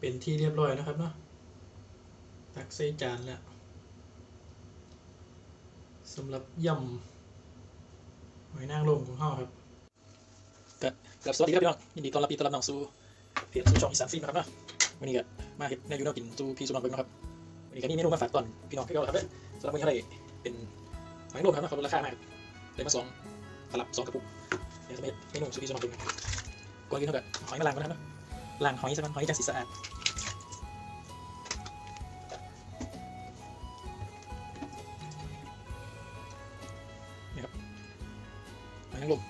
เป็นที่เรียบร้อยนะครับเนาะตักใส่จานแล้วสำหรับยำหอยนางรมของเฮาครับก็กับสวัสดีครับพี่น้องยินดีต้อนรับพี่ต้อนรับน้องสู่เพจสู่ช่องอีสานฟิล์มนะครับเนาะวันนี้ก็มาเฮ็ดแนยู่แนวกินสู่พี่สู่น้องเบิ่งนะครับวันนี้ก็มีเมนูมาฝากตอนพี่น้องพี่ก็ครับเด้อสำหรับวันนี้เขาได้เป็นหอยนางรมครับเนาะเขาลดราคามากได้มาสองตลับสองกระปุกเดี๋ยวจะมาเฮ็ดเมนูสู่พี่สู่น้องเบิ่งก่อนอื่นเท่ากับหอยแมลงก่อนนะครับ เนาะล้างหอยซะมันหอยจังสีสะอาดหอยนางรม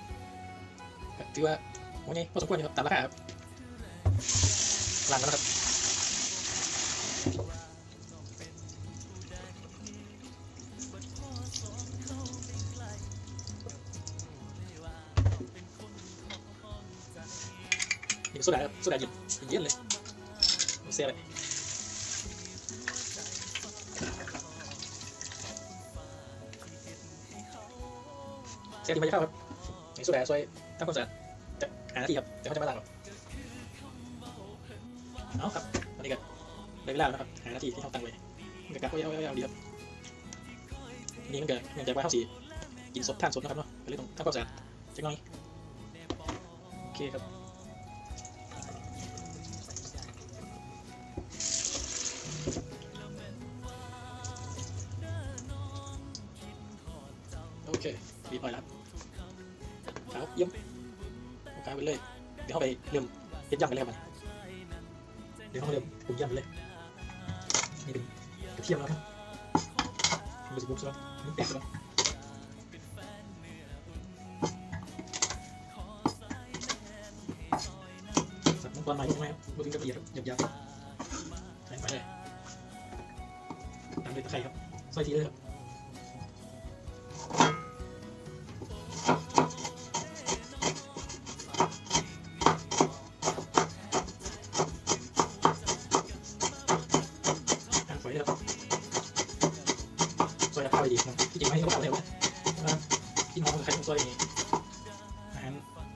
ถือว่าโอ้ยพอสมควรอยู่ครับตามราคาครับหล้างแล้วครับนี่โซดาครับโซดาเย็น เย็นเลยเสียเลยเสียดีไหมจะเข้าครับในสุดแล้วซอยทำความสะอาดจะหาหน้าที่ครับเดี๋ยวเขาจะมาล้างครับเอาครับตอนนี้ก็ได้เวลาแล้วนะครับหาหน้าที่ที่เขาตั้งไว้มันก็กะเอาเอาเอาเอาดีครับทีนี้มันก็เนื่องจากว่าเขาสีกินสดทานสดนะครับเนาะก็เลยต้องทำความสะอาดจักหน่อยโอเคครับ โอเครีบร้อยแล้วครับครับเยี่ยมเอากลายไปเลย เดี๋ยวเข้าไปเริ่มเฮ็ดย่ำกันเลยมันเดี๋ยวเข้าเริ่มปรุงย่ำกันเลย นี่เป็นกระเทียมแล้วครับมันจะบุกซะแล้วมันแตกซะแล้วสับน้ำตาลใหม่ใช่ไหมครับบุกถึงกระเทียมหยาบๆใส่ไปเลยตามด้วยตะไคร้ครับซอยทีเลยครับ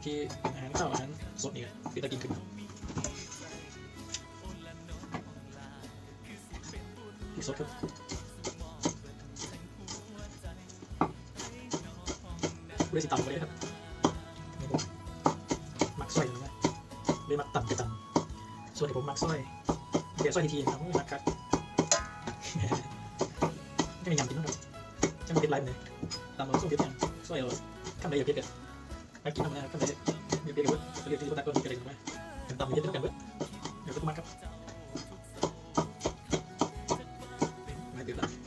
ที่อาหารข้าวอาหารสดนี่คือตะกินขึ้นสดครับบริสิต่ำไปเลยครับมักซอยนะเลยมักต่ำไปต่ำส่วนที่ผมมักซอยเดี๋ยวซอยทีทีนะครับผมมักครับไม่มียำกินนะครับจะมาเป็นไรเลยตามเราสู้เพียบยังช่วยเราทำอะไรอย่าเพียงกัน ไปกินทำอะไรทำอะไรอย่าเพียงกันเว้ยเรียนที่คนตะโกนกันเลยถูกไหมกันตำเยอะด้วยกันเว้ยเดี๋ยวก็มาครับไม่เดือดละ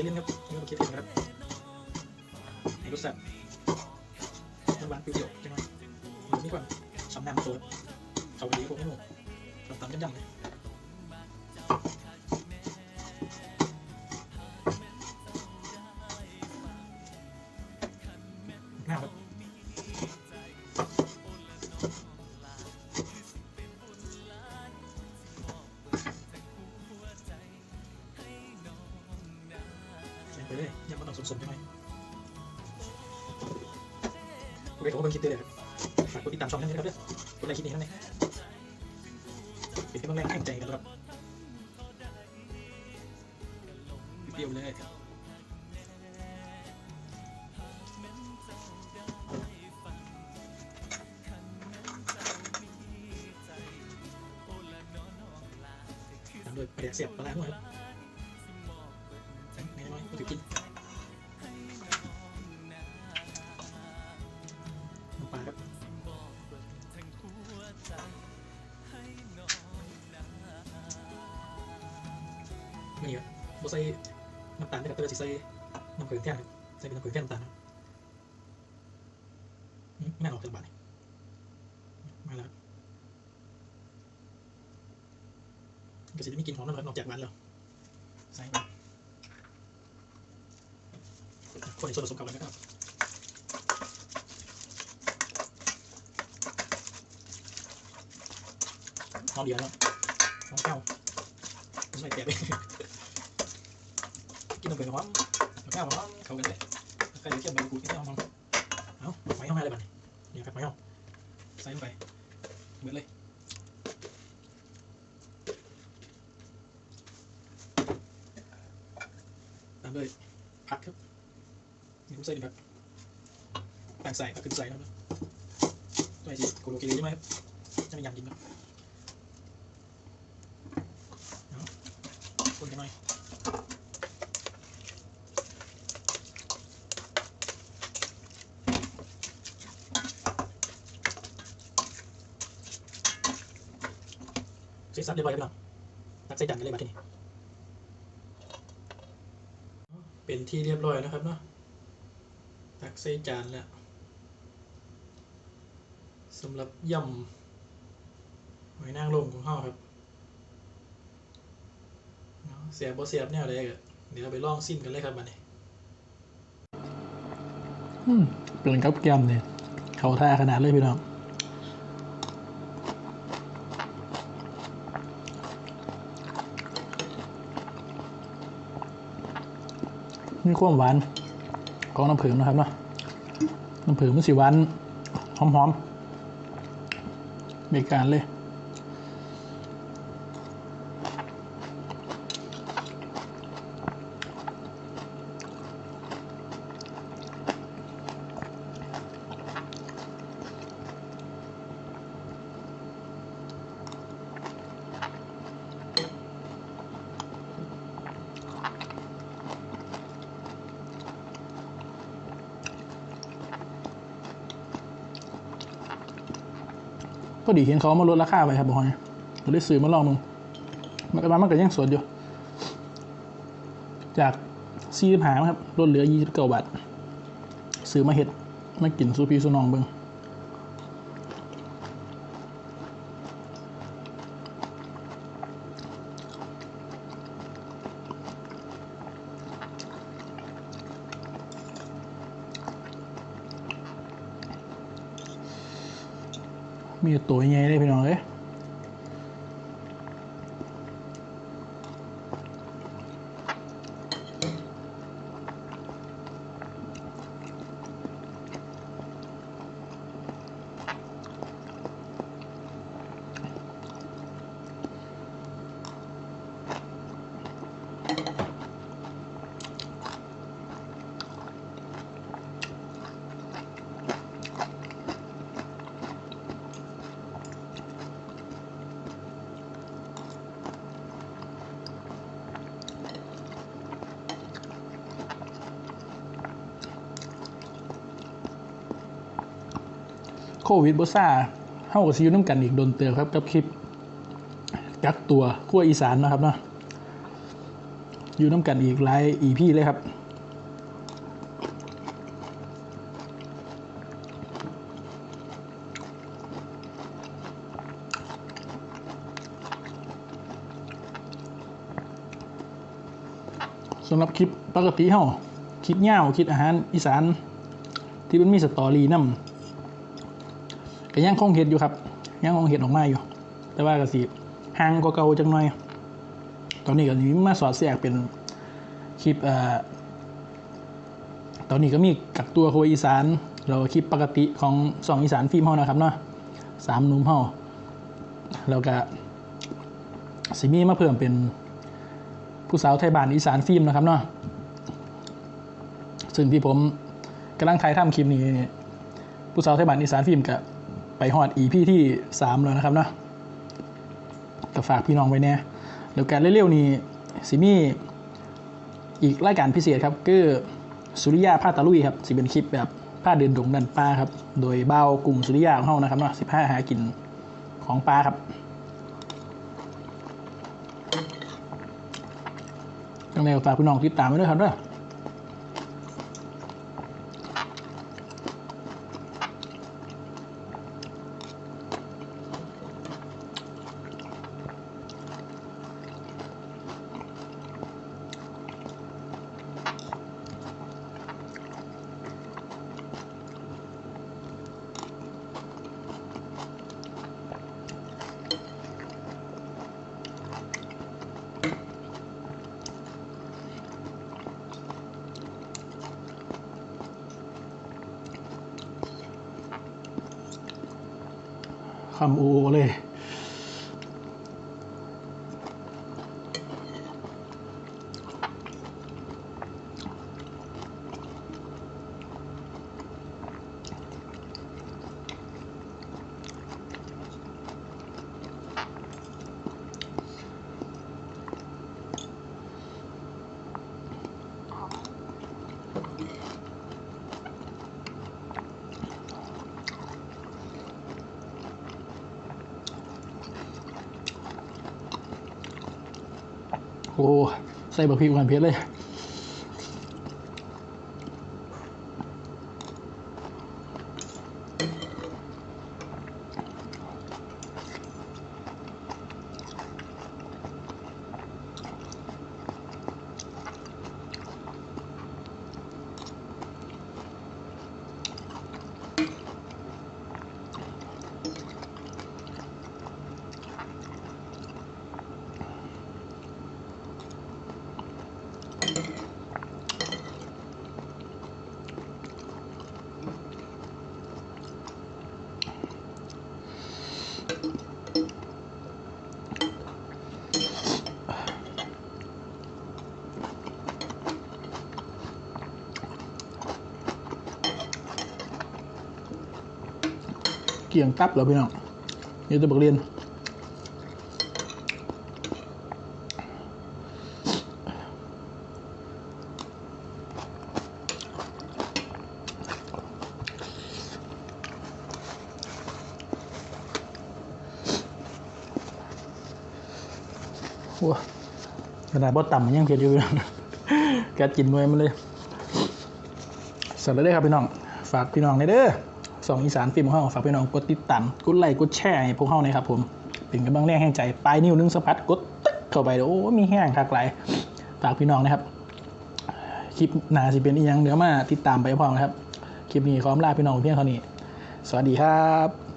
เคี่ยนเล่นครับนี่ก็เคี่ยวเล่นครับให้รสแซ่บมันหวานเปรี้ยวๆจังเลยมันมีความฉ่ำน้ำตัวเขาดีพวกนี้หนูตำตำยำๆเลย เลยยำมันต้องสมๆจังเลยโอเคผมก็เพิ่งคิดเลยครับฝากกดติดตามช่องนี้นะครับเด้อกดไลค์คลิปนี้นั่นเองเป็นกำลังแรงแข่งใจกันครับเปรี้ยวเลยตามด้วยปลาแดกเสียบปลาล้างด้วครับ กินน้ำปลาครับนี่ครับบ่ใส่น้ำตาลนะครับแต่ว่าสิใส่น้ำผึ้งแท่นใส่เป็นน้ำผึ้งแท่นน้ำตาลครับอืมไม่น่าออกจากบาทนี่มาแล้วครับก็สิไมีกลิ่นหอมน้ำมันออกจากบ้านแล้วใส่ส่ไปคนในส่วนผสมกันเราไม่มา ข้าวหอมเข้ากันเลยใครจะเคี่ยวใบมะกรูดที่เอาหอมเอาหอยเข้ามาเลยบ้างเนี่ยครับหอยเข้า ใส่ลงไปเหมือนเลยตามด้วยผักครับนี่ผมใส่ดิผักแบ่งใส่กขึ้นใส่ครับใส่สิโกโลกิเลใช่ไหมครับจะไม่ยำกินครับคนกันหน่อยเสร็จสับเรียบร้อยแล้วตักใส่จานกันเลยมาที่นี้เป็นที่เรียบร้อยนะครับเนาะ กใส่จานแล้วสำหรับยำหอยนางรมของเฮาครับเนาะเสียบบ่เสียบแนวใดก็เดี๋ยวเราไปลองซิมกันเลยครับบัดนี้เป็นกับแกมเนี่ยเขาท่าขนาดเลยพี่น้องมีความหวาน ของน้ำผึ้งนะครับเนาะน้ำผึ้งมันสีหวานหอมๆเบการเลย ก็ดีเห็นเขามาลดราคาไปครับบอยก็เลยซื้อมาลองมึงมันก็มันก็ยังสดอยู่ จากซีหาครับลดเหลือยี่สิบเก้าบาทซื้อมาเห็ดมากินซูพีซูนองเบิง มีตัวใหญ่เลยพี่น้องเอ้ย วิดบ่ซ่าเฮากับซีอยู่น้ำกันอีกโดนเตือครับ กับคลิป กักตัวขั้วอีสานนะครับเนาะอยู่น้ำกันอีกหลายอีพีเลยครับสำหรับคลิปปกติเฮาคลิปยาคลิปอาหารอีสาน ที่มันมีสตอรี่นำก็ ยังคงเห็ดอยู่ครับ ยังคงเห็ดออกมาอยู่ แต่ว่าก็สิห่างกว่าเก่าจังหน่อย ตอนนี้ก็มีมาสอดแทรกเป็นคลิปเอ่อตอนนี้ก็มีกักตัวโครัวอีสาน เราคลิปปกติของสองอีสานฟิล์มเฮานะครับเนาะสามนุ่มเฮาแล้วก็สิมีมาเพิ่มเป็นผู้สาวไทยบ้านอีสานฟิล์มนะครับเนาะซึ่งที่ผมกำลังถ่ายทำคลิปนี้ ผู้สาวไทยบ้านอีสานฟิล์มกับ ไปฮอดอีพี่ที่สามแล้วนะครับเนาะก็ฝากพี่น้องไว้เนี่ยแล้วการเร็วๆนี้สิมีอีกรายการพิเศษครับคือสุริยาผ้าตะลุยครับสิเป็นคลิปแบบผ้าเดินดงดันปลาครับ โดยเบากลุ่มสุริยาของเรานะครับเนาะสิบห้าหากินของปลาครับยังไงก็ฝากพี่น้องติดตามไว้ด้วยครับเด้อค ham uu leh โอ้ใส่บะพริกหวานเผ็ดเลย เกี่ยงตับเหรอพี่น้องนี่จะบอกเรียนว้าขนาดบอต่ำมันยังเผ็ดอยู่แกกินไว้มันเลยสวัสดีครับพี่น้อง ฝากพี่น้องในเด้อ สองอีสานฟิล์มของเราฝากพี่น้องกดติดตามกดไลค์กดแชร์ให้พวกเฮาหน่อยครับผมเป็นกำลังแรงแห่งใจปลายนิ้วนึงสะพัดกดตึ๊กเข้าไปเดี๋ยวโอ้มีแห้งคักไหลฝากพี่น้องนะครับ คลิปหนาสิเป็นอีกยังเดี๋ยวมาติดตามไปพร้อมนะครับ คลิปนี้ขออำลาพี่น้องเพียงเท่านี้ สวัสดีครับ